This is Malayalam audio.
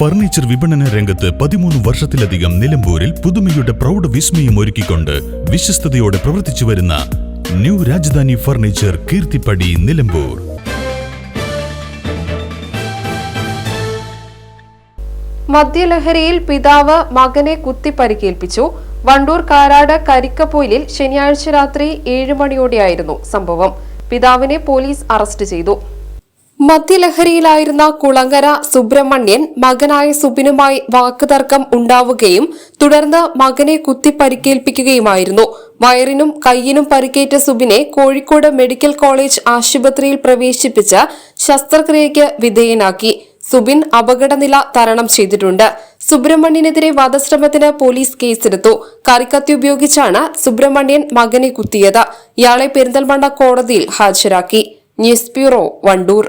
ഫർണിച്ചർ വിപണന രംഗത്ത് പതിമൂന്ന് വർഷത്തിലധികം നിലമ്പൂരിൽ പുതുമയുടെ പ്രൗഢ വിസ്മയം ഒരുക്കിക്കൊണ്ട് വിശ്വസ്തയോടെ പ്രവർത്തിച്ചു വരുന്ന ന്യൂ രാജധാനി ഫർണിച്ചർ കീർത്തിപ്പടി നിലമ്പൂർ. മദ്യലഹരിയിൽ പിതാവ് മകനെ കുത്തി പരിക്കേൽപ്പിച്ചു. വണ്ടൂർ കാരാട് കരിക്കപ്പൊയിലിൽ ശനിയാഴ്ച രാത്രി ഏഴ് മണിയോടെയായിരുന്നു സംഭവം. പിതാവിനെ പോലീസ് അറസ്റ്റ് ചെയ്തു. മദ്യലഹരിയിലായിരുന്ന കുളങ്കര സുബ്രഹ്മണ്യൻ മകനായ സുബിനുമായി വാക്കുതർക്കം ഉണ്ടാവുകയും തുടർന്ന് മകനെ കുത്തി പരിക്കേൽപ്പിക്കുകയുമായിരുന്നു വയറിനും കയ്യിനും പരിക്കേറ്റ സുബിനെ കോഴിക്കോട് മെഡിക്കൽ കോളേജ് ആശുപത്രിയിൽ പ്രവേശിപ്പിച്ച് ശസ്ത്രക്രിയയ്ക്ക് വിധേയനാക്കി. സുബിൻ അപകടനില തരണം ചെയ്തിട്ടുണ്ട്. സുബ്രഹ്മണ്യനെതിരെ വധശ്രമത്തിന് പോലീസ് കേസെടുത്തു. കറിക്കത്തി ഉപയോഗിച്ചാണ് സുബ്രഹ്മണ്യൻ മകനെ കുത്തിയത്. ഇയാളെ പെരിന്തൽമണ്ണ കോടതിയിൽ ഹാജരാക്കി. News bureau Wandoor.